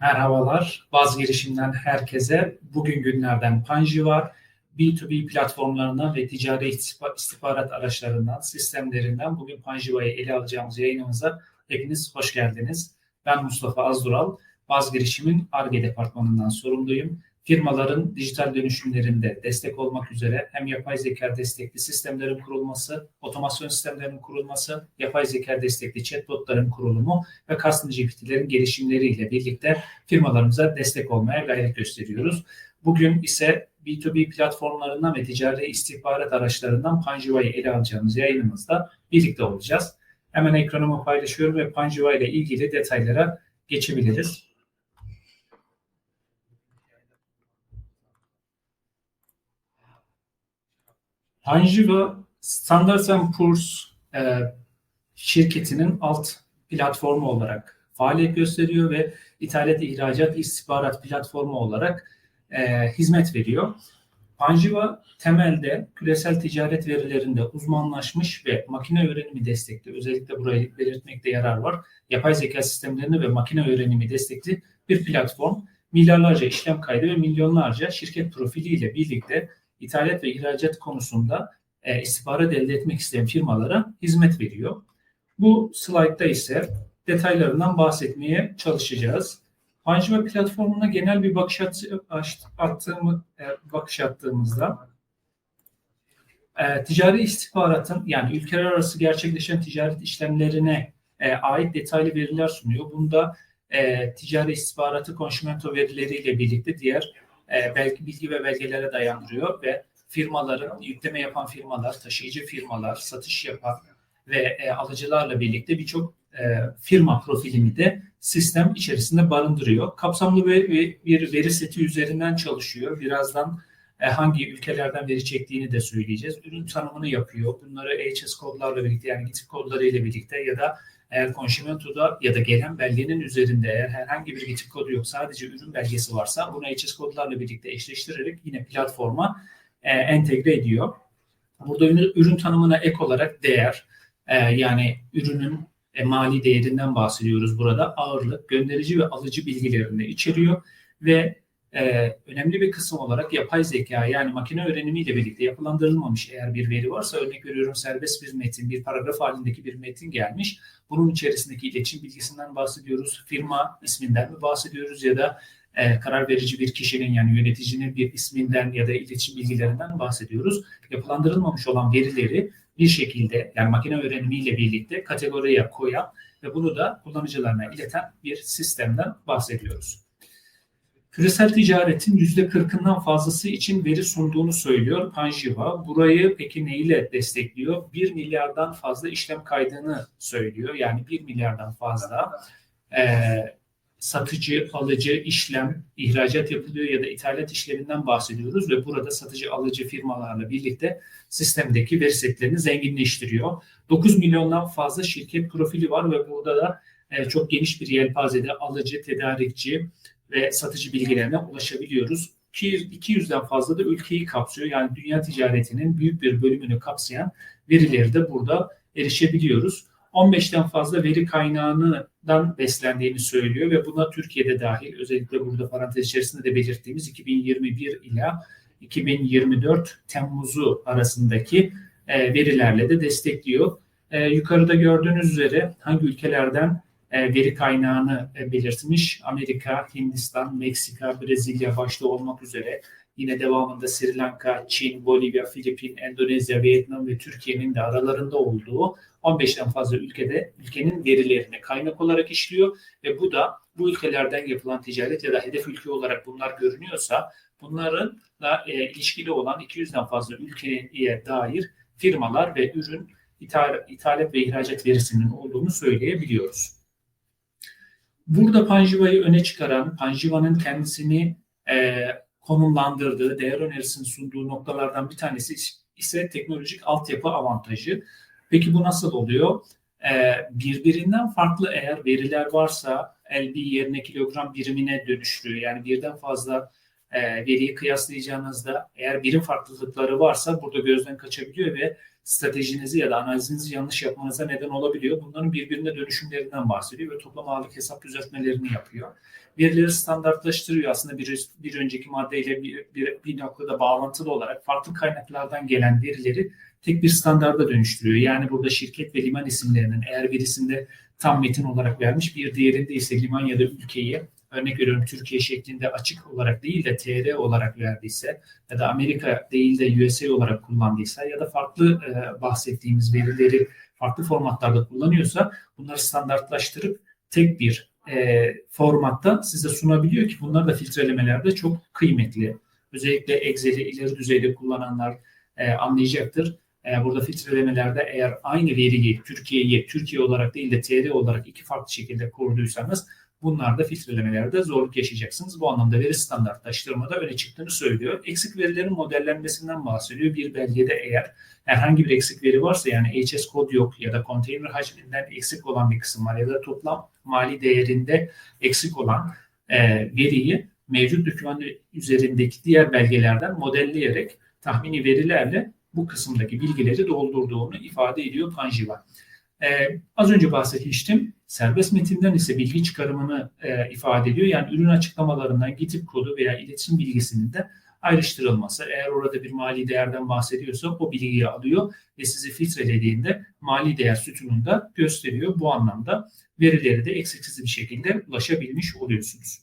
Merhabalar, Baz girişimden herkese. Bugün günlerden Panji var. B2B platformlarından ve ticari istihbarat araçlarından, sistemlerinden bugün Panjiva'yı ele alacağımız yayınımıza hepiniz hoş geldiniz. Ben Mustafa Azdural, Baz girişimin ARGE departmanından sorumluyum firmaların dijital dönüşümlerinde destek olmak üzere hem yapay zeka destekli sistemlerin kurulması, otomasyon sistemlerinin kurulması, yapay zeka destekli chatbotların kurulumu ve custom GPT'lerin gelişimleriyle birlikte firmalarımıza destek olmaya gayret gösteriyoruz. Bugün ise B2B platformlarından ve ticari istihbarat araçlarından Panjiva'yı ele alacağımız yayınımızda birlikte olacağız. Hemen ekranımı paylaşıyorum ve Panjiva ile ilgili detaylara geçebiliriz. Panjiva Standard Poor's e, şirketinin alt platformu olarak faaliyet gösteriyor ve ithalat ihracat istihbarat platformu olarak e, hizmet veriyor. Panjiva temelde küresel ticaret verilerinde uzmanlaşmış ve makine öğrenimi destekli, özellikle burayı belirtmekte yarar var. Yapay zeka sistemlerini ve makine öğrenimi destekli bir platform. Milyarlarca işlem kaydı ve milyonlarca şirket profiliyle birlikte ithalat ve ihracat konusunda e, istihbarat elde etmek isteyen firmalara hizmet veriyor. Bu slaytta ise detaylarından bahsetmeye çalışacağız. Panjiva platformuna genel bir bakış attığımı, e, bakış attığımızda e, ticari istihbaratın yani ülkeler arası gerçekleşen ticaret işlemlerine e, ait detaylı veriler sunuyor. Bunda e, ticari istihbaratı konşimento verileriyle birlikte diğer e, belki bilgi ve belgelere dayandırıyor ve firmaların yükleme yapan firmalar, taşıyıcı firmalar, satış yapan ve e, alıcılarla birlikte birçok e, firma profilini de sistem içerisinde barındırıyor. Kapsamlı bir, bir veri seti üzerinden çalışıyor. Birazdan e, hangi ülkelerden veri çektiğini de söyleyeceğiz. Ürün tanımını yapıyor. Bunları HS kodlarla birlikte yani GIT kodları ile birlikte ya da eğer konşimentoda ya da gelen belgenin üzerinde eğer herhangi bir geçit kodu yok sadece ürün belgesi varsa bunu HS kodlarla birlikte eşleştirerek yine platforma e, entegre ediyor. Burada ürün tanımına ek olarak değer e, yani ürünün e, mali değerinden bahsediyoruz burada. Ağırlık, gönderici ve alıcı bilgilerini içeriyor ve e, önemli bir kısım olarak yapay zeka yani makine öğrenimiyle birlikte yapılandırılmamış eğer bir veri varsa örnek veriyorum serbest bir metin, bir paragraf halindeki bir metin gelmiş. Bunun içerisindeki iletişim bilgisinden bahsediyoruz. Firma isminden mi bahsediyoruz ya da e, karar verici bir kişinin yani yöneticinin bir isminden ya da iletişim bilgilerinden bahsediyoruz. Yapılandırılmamış olan verileri bir şekilde yani makine öğrenimiyle birlikte kategoriye koyan ve bunu da kullanıcılarına ileten bir sistemden bahsediyoruz. Küresel ticaretin %40'ından fazlası için veri sunduğunu söylüyor Panjiva. Burayı peki neyle destekliyor? 1 milyardan fazla işlem kaydını söylüyor. Yani 1 milyardan fazla e, satıcı, alıcı, işlem, ihracat yapılıyor ya da ithalat işleminden bahsediyoruz ve burada satıcı, alıcı firmalarla birlikte sistemdeki veri setlerini zenginleştiriyor. 9 milyondan fazla şirket profili var ve burada da e, çok geniş bir yelpazede alıcı, tedarikçi, ve satıcı bilgilerine ulaşabiliyoruz. 200'den fazla da ülkeyi kapsıyor. Yani dünya ticaretinin büyük bir bölümünü kapsayan verileri de burada erişebiliyoruz. 15'ten fazla veri kaynağından beslendiğini söylüyor ve buna Türkiye'de dahil özellikle burada parantez içerisinde de belirttiğimiz 2021 ila 2024 Temmuz'u arasındaki e, verilerle de destekliyor. E, yukarıda gördüğünüz üzere hangi ülkelerden veri kaynağını e, belirtmiş. Amerika, Hindistan, Meksika, Brezilya başta olmak üzere yine devamında Sri Lanka, Çin, Bolivya, Filipin, Endonezya, Vietnam ve Türkiye'nin de aralarında olduğu 15'ten fazla ülkede ülkenin verilerini kaynak olarak işliyor ve bu da bu ülkelerden yapılan ticaret ya da hedef ülke olarak bunlar görünüyorsa bunların da e, ilişkili olan 200'den fazla ülkeye dair firmalar ve ürün ithal, ithalat ve ihracat verisinin olduğunu söyleyebiliyoruz. Burada Panjiva'yı öne çıkaran, Panjiva'nın kendisini e, konumlandırdığı, değer önerisini sunduğu noktalardan bir tanesi ise teknolojik altyapı avantajı. Peki bu nasıl oluyor? Ee, birbirinden farklı eğer veriler varsa LB yerine kilogram birimine dönüştürüyor. Yani birden fazla e, veriyi kıyaslayacağınızda eğer birim farklılıkları varsa burada gözden kaçabiliyor ve stratejinizi ya da analizinizi yanlış yapmanıza neden olabiliyor. Bunların birbirine dönüşümlerinden bahsediyor ve toplam ağırlık hesap düzeltmelerini yapıyor. Verileri standartlaştırıyor aslında bir, bir önceki maddeyle bir, bir, bir noktada bağlantılı olarak farklı kaynaklardan gelen verileri tek bir standarda dönüştürüyor. Yani burada şirket ve liman isimlerinin eğer birisinde tam metin olarak vermiş bir diğerinde ise liman ya da ülkeyi örnek veriyorum Türkiye şeklinde açık olarak değil de TR olarak verdiyse ya da Amerika değil de USA olarak kullandıysa ya da farklı e, bahsettiğimiz verileri farklı formatlarda kullanıyorsa bunları standartlaştırıp tek bir e, formatta size sunabiliyor ki bunlar da filtrelemelerde çok kıymetli. Özellikle Excel'i ileri düzeyde kullananlar e, anlayacaktır. E, burada filtrelemelerde eğer aynı veriyi Türkiye'yi Türkiye olarak değil de TR olarak iki farklı şekilde kurduysanız Bunlarda filtrelemelerde zorluk yaşayacaksınız. Bu anlamda veri standartlaştırmada öne çıktığını söylüyor. Eksik verilerin modellenmesinden bahsediyor. Bir belgede eğer herhangi bir eksik veri varsa yani HS kod yok ya da konteyner hacminden eksik olan bir kısım var ya da toplam mali değerinde eksik olan e, veriyi mevcut doküman üzerindeki diğer belgelerden modelleyerek tahmini verilerle bu kısımdaki bilgileri doldurduğunu ifade ediyor Panjiva. Ee, az önce bahsetmiştim. Serbest metinden ise bilgi çıkarımını e, ifade ediyor. Yani ürün açıklamalarından gitip kodu veya iletişim bilgisinin de ayrıştırılması. Eğer orada bir mali değerden bahsediyorsa o bilgiyi alıyor ve sizi filtrelediğinde mali değer sütununda gösteriyor. Bu anlamda verileri de eksiksiz bir şekilde ulaşabilmiş oluyorsunuz.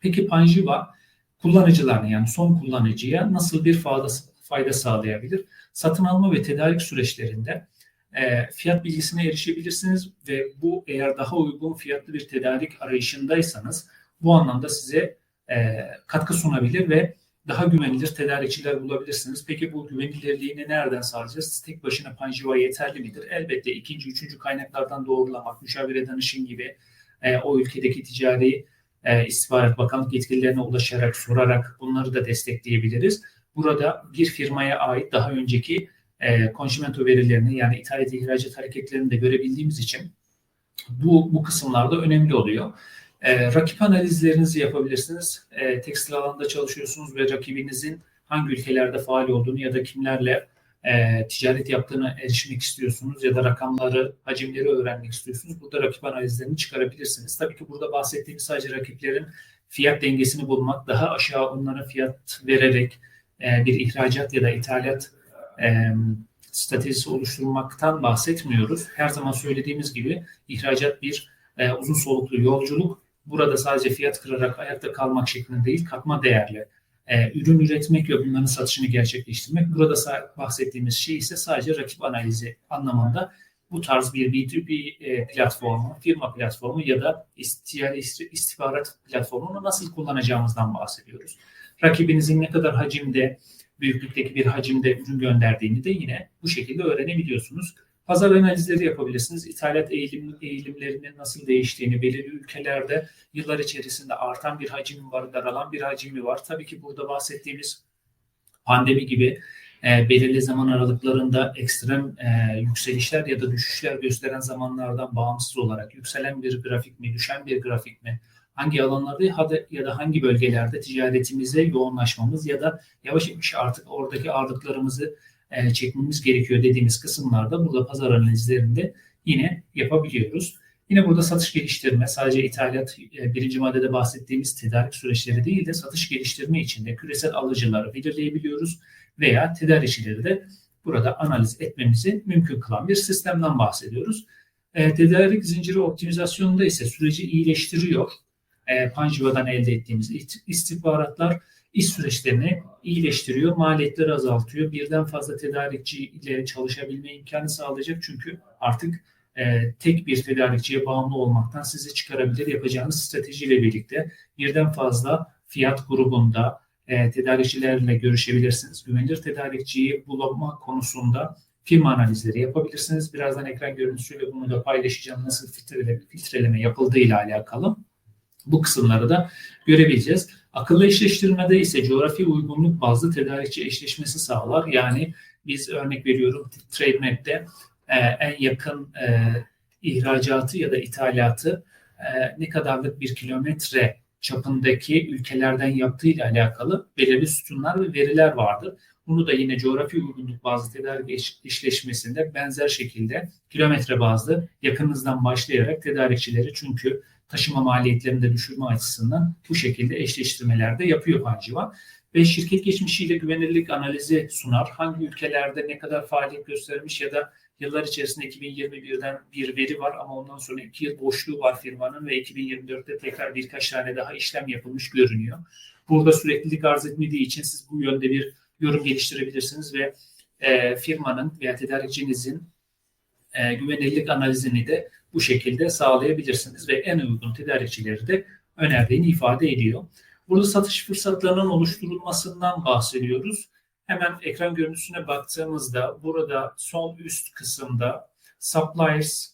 Peki Panjiva kullanıcılarına yani son kullanıcıya nasıl bir fayda, fayda sağlayabilir? Satın alma ve tedarik süreçlerinde e, fiyat bilgisine erişebilirsiniz ve bu eğer daha uygun fiyatlı bir tedarik arayışındaysanız bu anlamda size e, katkı sunabilir ve daha güvenilir tedarikçiler bulabilirsiniz. Peki bu güvenilirliğini nereden sağlayacağız? Tek başına Panjiva yeterli midir? Elbette ikinci, üçüncü kaynaklardan doğrulamak, müşavire danışın gibi e, o ülkedeki ticari e, istihbarat bakanlık yetkililerine ulaşarak, sorarak bunları da destekleyebiliriz. Burada bir firmaya ait daha önceki e, konşimento verilerini yani ithalat ihracat hareketlerini de görebildiğimiz için bu, bu kısımlarda önemli oluyor. E, rakip analizlerinizi yapabilirsiniz. E, tekstil alanında çalışıyorsunuz ve rakibinizin hangi ülkelerde faal olduğunu ya da kimlerle e, ticaret yaptığını erişmek istiyorsunuz ya da rakamları, hacimleri öğrenmek istiyorsunuz. Burada rakip analizlerini çıkarabilirsiniz. Tabii ki burada bahsettiğimiz sadece rakiplerin fiyat dengesini bulmak, daha aşağı onlara fiyat vererek e, bir ihracat ya da ithalat e, stratejisi oluşturmaktan bahsetmiyoruz. Her zaman söylediğimiz gibi ihracat bir e, uzun soluklu yolculuk. Burada sadece fiyat kırarak ayakta kalmak şeklinde değil, katma değerli e, ürün üretmek ve bunların satışını gerçekleştirmek. Burada bahsettiğimiz şey ise sadece rakip analizi anlamında bu tarz bir B2B e, platformu, firma platformu ya da istihbarat platformunu nasıl kullanacağımızdan bahsediyoruz. Rakibinizin ne kadar hacimde, büyüklükteki bir hacimde ürün gönderdiğini de yine bu şekilde öğrenebiliyorsunuz. Pazar analizleri yapabilirsiniz. İthalat eğilim, eğilimlerinin nasıl değiştiğini, belirli ülkelerde yıllar içerisinde artan bir hacim var, daralan bir hacim var. Tabii ki burada bahsettiğimiz pandemi gibi e, belirli zaman aralıklarında ekstrem e, yükselişler ya da düşüşler gösteren zamanlardan bağımsız olarak yükselen bir grafik mi, düşen bir grafik mi, hangi alanlarda ya da hangi bölgelerde ticaretimize yoğunlaşmamız ya da yavaş yavaş artık oradaki ağırlıklarımızı e, çekmemiz gerekiyor dediğimiz kısımlarda burada pazar analizlerinde yine yapabiliyoruz. Yine burada satış geliştirme sadece ithalat e, birinci maddede bahsettiğimiz tedarik süreçleri değil de satış geliştirme için de küresel alıcıları belirleyebiliyoruz veya tedarikçileri de burada analiz etmemizi mümkün kılan bir sistemden bahsediyoruz. E, tedarik zinciri optimizasyonunda ise süreci iyileştiriyor e, Panjiva'dan elde ettiğimiz istihbaratlar iş süreçlerini iyileştiriyor, maliyetleri azaltıyor. Birden fazla tedarikçi ile çalışabilme imkanı sağlayacak çünkü artık e, tek bir tedarikçiye bağımlı olmaktan sizi çıkarabilir yapacağınız stratejiyle birlikte birden fazla fiyat grubunda e, tedarikçilerle görüşebilirsiniz. Güvenilir tedarikçiyi bulama konusunda firma analizleri yapabilirsiniz. Birazdan ekran görüntüsüyle bunu da paylaşacağım nasıl filtreleme, filtreleme yapıldığı ile alakalı. Bu kısımları da görebileceğiz. Akıllı eşleştirmede ise coğrafi uygunluk bazlı tedarikçi eşleşmesi sağlar. Yani biz örnek veriyorum TradeMap'te e, en yakın e, ihracatı ya da ithalatı e, ne kadarlık bir kilometre çapındaki ülkelerden yaptığı ile alakalı belirli sütunlar ve veriler vardır. Bunu da yine coğrafi uygunluk bazlı tedarik işleşmesinde benzer şekilde kilometre bazlı yakınınızdan başlayarak tedarikçileri çünkü taşıma maliyetlerini de düşürme açısından bu şekilde eşleştirmelerde yapıyor Panjiva. Ve şirket geçmişiyle güvenilirlik analizi sunar. Hangi ülkelerde ne kadar faaliyet göstermiş ya da yıllar içerisinde 2021'den bir veri var ama ondan sonra iki yıl boşluğu var firmanın ve 2024'te tekrar birkaç tane daha işlem yapılmış görünüyor. Burada süreklilik arz etmediği için siz bu yönde bir yorum geliştirebilirsiniz ve e, firmanın veya tedarikçinizin e, güvenilirlik analizini de bu şekilde sağlayabilirsiniz ve en uygun tedarikçileri de önerdiğini ifade ediyor. Burada satış fırsatlarının oluşturulmasından bahsediyoruz. Hemen ekran görüntüsüne baktığımızda burada sol üst kısımda suppliers,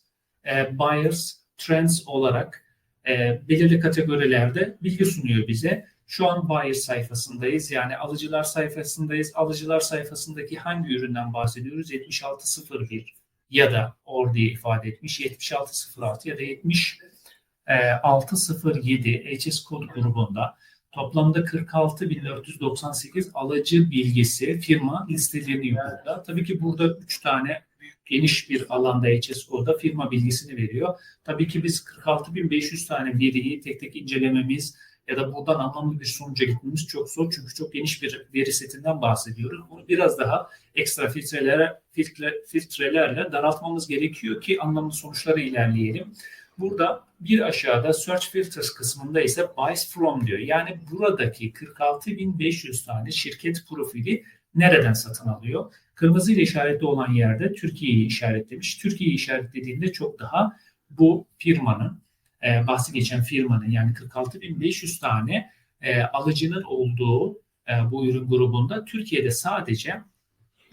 e, buyers, trends olarak e, belirli kategorilerde bilgi sunuyor bize. Şu an buyer sayfasındayız. Yani alıcılar sayfasındayız. Alıcılar sayfasındaki hangi üründen bahsediyoruz? 7601 ya da or diye ifade etmiş 7606 ya da 7607 HS kod grubunda toplamda 46.498 alıcı bilgisi firma listeleniyor burada. Tabii ki burada 3 tane geniş bir alanda HSO'da firma bilgisini veriyor. Tabii ki biz 46.500 tane veriyi tek tek incelememiz ya da buradan anlamlı bir sonuca gitmemiz çok zor. Çünkü çok geniş bir veri setinden bahsediyoruz. Bunu biraz daha ekstra filtrelere, filtre, filtrelerle daraltmamız gerekiyor ki anlamlı sonuçlara ilerleyelim. Burada bir aşağıda Search Filters kısmında ise Buys From diyor. Yani buradaki 46.500 tane şirket profili nereden satın alıyor? Kırmızı ile işaretli olan yerde Türkiye'yi işaretlemiş. Türkiye'yi işaretlediğinde çok daha bu firmanın e, bahsi geçen firmanın yani 46.500 tane e, alıcının olduğu e, bu ürün grubunda Türkiye'de sadece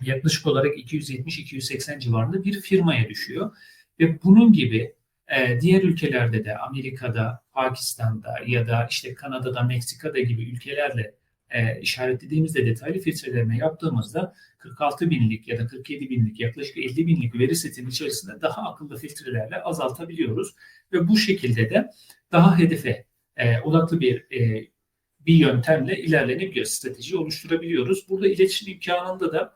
yaklaşık olarak 270-280 civarında bir firmaya düşüyor. Ve bunun gibi diğer ülkelerde de Amerika'da, Pakistan'da ya da işte Kanada'da, Meksika'da gibi ülkelerle e, işaretlediğimizde detaylı filtreleme yaptığımızda 46 binlik ya da 47 binlik yaklaşık 50 binlik veri setinin içerisinde daha akıllı filtrelerle azaltabiliyoruz ve bu şekilde de daha hedefe e, odaklı bir e, bir yöntemle ilerlenebiliyor, strateji oluşturabiliyoruz. Burada iletişim imkanında da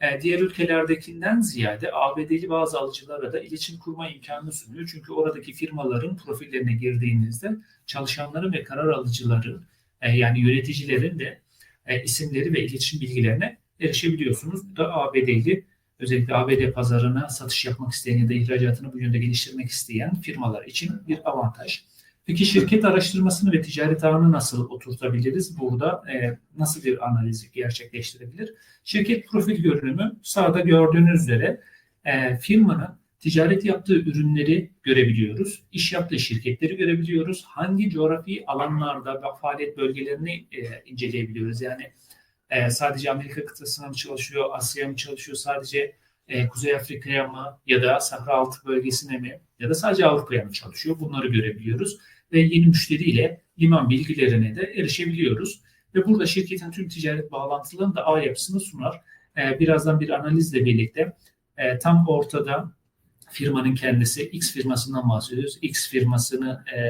e, diğer ülkelerdekinden ziyade ABD'li bazı alıcılara da iletişim kurma imkanını sunuyor. Çünkü oradaki firmaların profillerine girdiğinizde çalışanların ve karar alıcıların yani yöneticilerin de e, isimleri ve iletişim bilgilerine erişebiliyorsunuz. Bu da ABD'li özellikle ABD pazarına satış yapmak isteyen ya da ihracatını bu yönde geliştirmek isteyen firmalar için bir avantaj. Peki şirket araştırmasını ve ticaret ağını nasıl oturtabiliriz? Burada e, nasıl bir analiz gerçekleştirebilir? Şirket profil görünümü sağda gördüğünüz üzere e, firmanın ticaret yaptığı ürünleri görebiliyoruz. İş yaptığı şirketleri görebiliyoruz. Hangi coğrafi alanlarda ve faaliyet bölgelerini e, inceleyebiliyoruz. Yani e, sadece Amerika kıtasına mı çalışıyor, Asya mı çalışıyor, sadece e, Kuzey Afrika'ya mı ya da Sahra Altı bölgesine mi ya da sadece Avrupa'ya mı çalışıyor bunları görebiliyoruz. Ve yeni müşteriyle liman bilgilerine de erişebiliyoruz. Ve burada şirketin tüm ticaret bağlantılarının da ağ yapısını sunar. E, birazdan bir analizle birlikte e, tam ortada firmanın kendisi X firmasından bahsediyoruz. X firmasını e,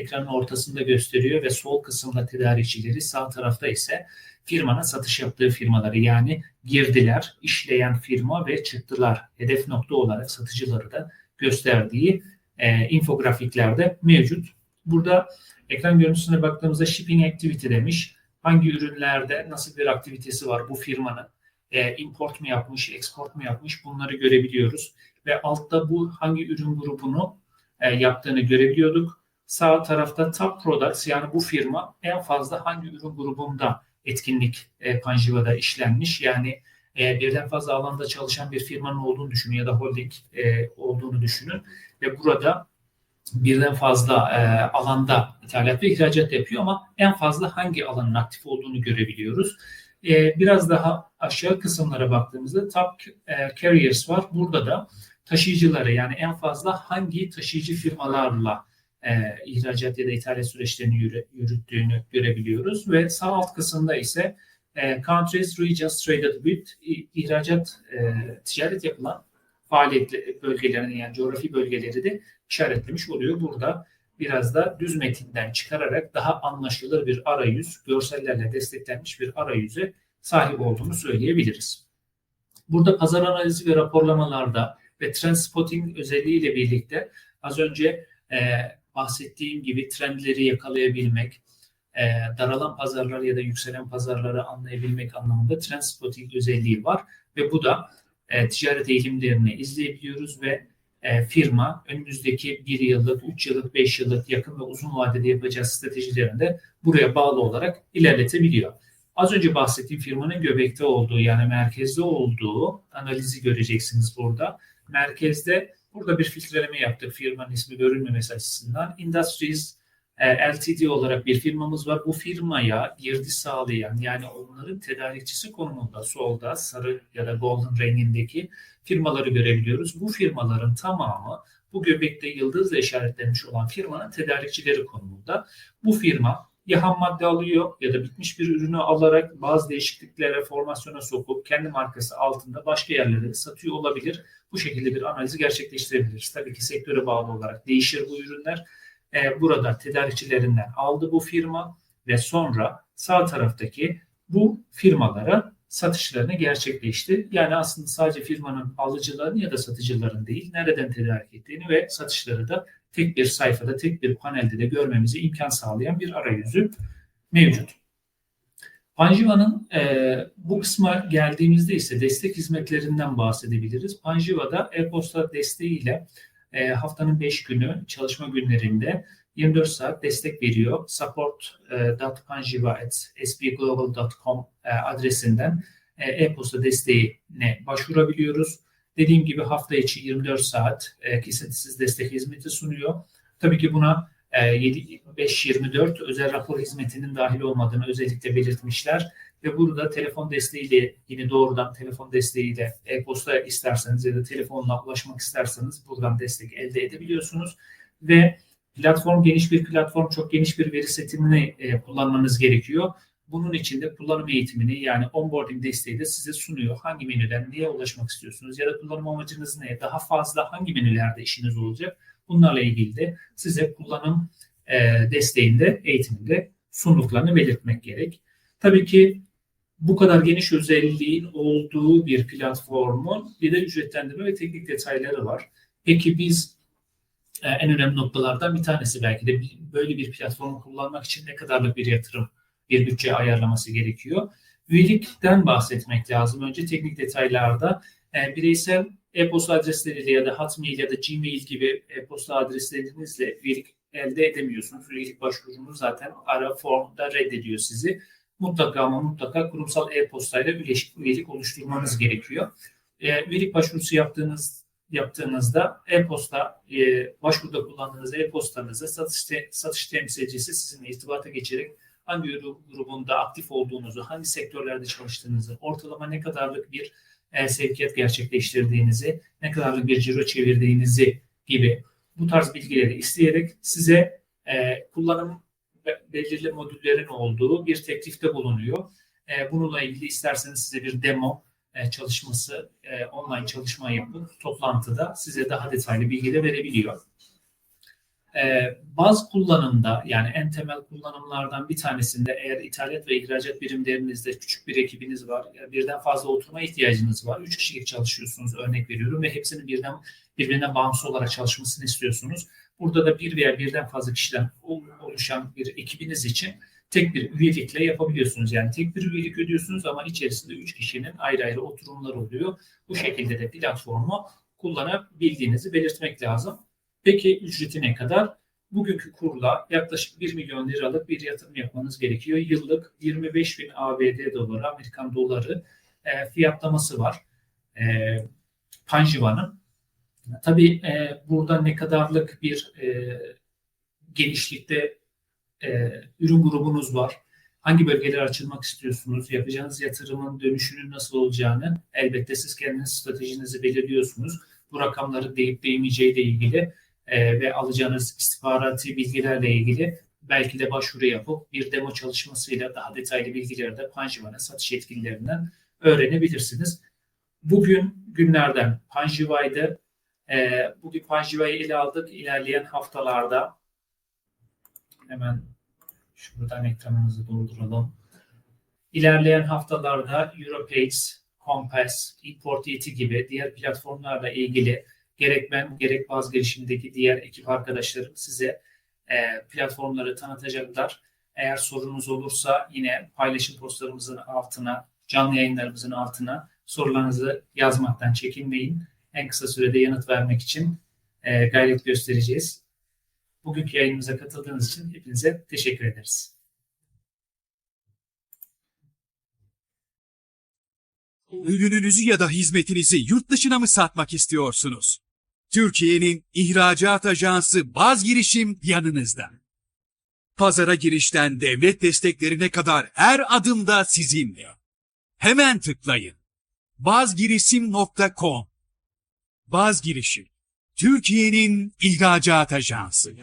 ekranın ortasında gösteriyor ve sol kısımda tedarikçileri sağ tarafta ise firmanın satış yaptığı firmaları yani girdiler, işleyen firma ve çıktılar hedef nokta olarak satıcıları da gösterdiği e, infografiklerde mevcut. Burada ekran görüntüsüne baktığımızda shipping activity demiş. Hangi ürünlerde nasıl bir aktivitesi var bu firmanın? E, import mu yapmış, export mu yapmış bunları görebiliyoruz. Ve altta bu hangi ürün grubunu e, yaptığını görebiliyorduk. Sağ tarafta top products yani bu firma en fazla hangi ürün grubunda etkinlik e, Panjiva'da işlenmiş. Yani e, birden fazla alanda çalışan bir firmanın olduğunu düşünün ya da holding e, olduğunu düşünün ve burada birden fazla e, alanda ithalat ve ihracat yapıyor ama en fazla hangi alanın aktif olduğunu görebiliyoruz. E, biraz daha aşağı kısımlara baktığımızda top e, carriers var. Burada da taşıyıcıları yani en fazla hangi taşıyıcı firmalarla e, ihracat ya da ithalat süreçlerini yürü, yürüttüğünü görebiliyoruz ve sağ alt kısımda ise e, countries regions traded with ihracat e, ticaret yapılan faaliyet bölgelerini yani coğrafi bölgeleri de işaretlemiş oluyor. Burada biraz da düz metinden çıkararak daha anlaşılır bir arayüz, görsellerle desteklenmiş bir arayüze sahip olduğunu söyleyebiliriz. Burada pazar analizi ve raporlamalarda ve trend spotting özelliğiyle birlikte az önce e, bahsettiğim gibi trendleri yakalayabilmek, e, daralan pazarlar ya da yükselen pazarları anlayabilmek anlamında trend spotting özelliği var ve bu da e, ticaret eğilimlerini izleyebiliyoruz ve e, firma önümüzdeki bir yıllık, üç yıllık, beş yıllık yakın ve uzun vadede yapacağı stratejilerini de buraya bağlı olarak ilerletebiliyor. Az önce bahsettiğim firmanın göbekte olduğu yani merkezde olduğu analizi göreceksiniz burada. Merkezde burada bir filtreleme yaptık firmanın ismi görünmemesi açısından. Industries e, LTD olarak bir firmamız var. Bu firmaya girdi sağlayan yani onların tedarikçisi konumunda solda sarı ya da golden rengindeki firmaları görebiliyoruz. Bu firmaların tamamı bu göbekte yıldızla işaretlenmiş olan firmanın tedarikçileri konumunda. Bu firma ya ham madde alıyor ya da bitmiş bir ürünü alarak bazı değişikliklere, formasyona sokup kendi markası altında başka yerlere satıyor olabilir. Bu şekilde bir analizi gerçekleştirebiliriz. Tabii ki sektöre bağlı olarak değişir bu ürünler. Ee, burada tedarikçilerinden aldı bu firma ve sonra sağ taraftaki bu firmalara satışlarını gerçekleşti. Yani aslında sadece firmanın alıcılarını ya da satıcıların değil, nereden tedarik ettiğini ve satışları da tek bir sayfada, tek bir panelde de görmemize imkan sağlayan bir arayüzü mevcut. Panjiva'nın e, bu kısma geldiğimizde ise destek hizmetlerinden bahsedebiliriz. Panjiva'da e-posta desteğiyle e, haftanın 5 günü çalışma günlerinde 24 saat destek veriyor. support.panjiva.sbglobal.com e, adresinden e, e-posta desteğine başvurabiliyoruz. Dediğim gibi hafta içi 24 saat e, kesintisiz destek hizmeti sunuyor. Tabii ki buna e, 5-24 özel rapor hizmetinin dahil olmadığını özellikle belirtmişler. Ve burada telefon desteğiyle yine doğrudan telefon desteğiyle e-posta isterseniz ya da telefonla ulaşmak isterseniz buradan destek elde edebiliyorsunuz. Ve platform geniş bir platform, çok geniş bir veri setini e, kullanmanız gerekiyor. Bunun için de kullanım eğitimini yani onboarding desteği de size sunuyor. Hangi menüden neye ulaşmak istiyorsunuz ya da kullanım amacınız ne? Daha fazla hangi menülerde işiniz olacak? Bunlarla ilgili de size kullanım e, desteğinde, eğitiminde sunduklarını belirtmek gerek. Tabii ki bu kadar geniş özelliğin olduğu bir platformun bir de ücretlendirme ve teknik detayları var. Peki biz e, en önemli noktalardan bir tanesi belki de böyle bir platformu kullanmak için ne kadarlık bir yatırım, bir bütçe ayarlaması gerekiyor. Üyelikten bahsetmek lazım. Önce teknik detaylarda e, bireysel e-posta adresleriyle ya da Hotmail ya da Gmail gibi e-posta adreslerinizle üyelik elde edemiyorsunuz. Üyelik başvurunu zaten ara formda reddediyor sizi mutlaka ama mutlaka kurumsal e-postayla üyelik oluşturmanız gerekiyor. E, üyelik başvurusu yaptığınız yaptığınızda e-posta e, başvuruda kullandığınız e-postanızı satış, te, satış temsilcisi sizinle irtibata geçerek hangi grubunda aktif olduğunuzu, hangi sektörlerde çalıştığınızı, ortalama ne kadarlık bir e, sevkiyat gerçekleştirdiğinizi, ne kadarlık bir ciro çevirdiğinizi gibi bu tarz bilgileri isteyerek size e, kullanım belirli modüllerin olduğu bir teklifte bulunuyor. E, bununla ilgili isterseniz size bir demo e, çalışması, e, online çalışma yapıp toplantıda size daha detaylı bilgi de verebiliyor. Baz kullanımda yani en temel kullanımlardan bir tanesinde eğer ithalat ve ihracat birimlerinizde küçük bir ekibiniz var, birden fazla oturma ihtiyacınız var, üç kişilik çalışıyorsunuz örnek veriyorum ve hepsinin birden birbirine bağımsız olarak çalışmasını istiyorsunuz. Burada da bir veya birden fazla kişiden oluşan bir ekibiniz için tek bir üyelikle yapabiliyorsunuz. Yani tek bir üyelik ödüyorsunuz ama içerisinde üç kişinin ayrı ayrı oturumlar oluyor. Bu şekilde de platformu kullanabildiğinizi belirtmek lazım. Peki ücreti ne kadar? Bugünkü kurla yaklaşık 1 milyon liralık bir yatırım yapmanız gerekiyor. Yıllık 25 bin ABD doları, Amerikan doları e, fiyatlaması var. E, Panjiva'nın. Tabii e, burada ne kadarlık bir e, genişlikte e, ürün grubunuz var. Hangi bölgeler açılmak istiyorsunuz? Yapacağınız yatırımın dönüşünün nasıl olacağını elbette siz kendiniz stratejinizi belirliyorsunuz. Bu rakamları deyip değmeyeceği ile ilgili e, ve alacağınız istihbarati bilgilerle ilgili belki de başvuru yapıp bir demo çalışmasıyla daha detaylı bilgileri de Panjiva'nın satış yetkililerinden öğrenebilirsiniz. Bugün günlerden Panjiva'ydı e, bugün Panjiva'yı ele aldık. İlerleyen haftalarda hemen şuradan ekranımızı dolduralım. İlerleyen haftalarda Europace, Compass, Import Yeti gibi diğer platformlarla ilgili gerek ben gerek Baz girişimindeki diğer ekip arkadaşlarım size e, platformları tanıtacaklar. Eğer sorunuz olursa yine paylaşım postlarımızın altına, canlı yayınlarımızın altına sorularınızı yazmaktan çekinmeyin. En kısa sürede yanıt vermek için e, gayret göstereceğiz. Bugünkü yayınımıza katıldığınız için hepinize teşekkür ederiz. Ürününüzü ya da hizmetinizi yurt dışına mı satmak istiyorsunuz? Türkiye'nin ihracat ajansı Baz Girişim yanınızda. Pazara girişten devlet desteklerine kadar her adımda sizinle. Hemen tıklayın. bazgirişim.com Baz Girişim, Türkiye'nin ihracat ajansı.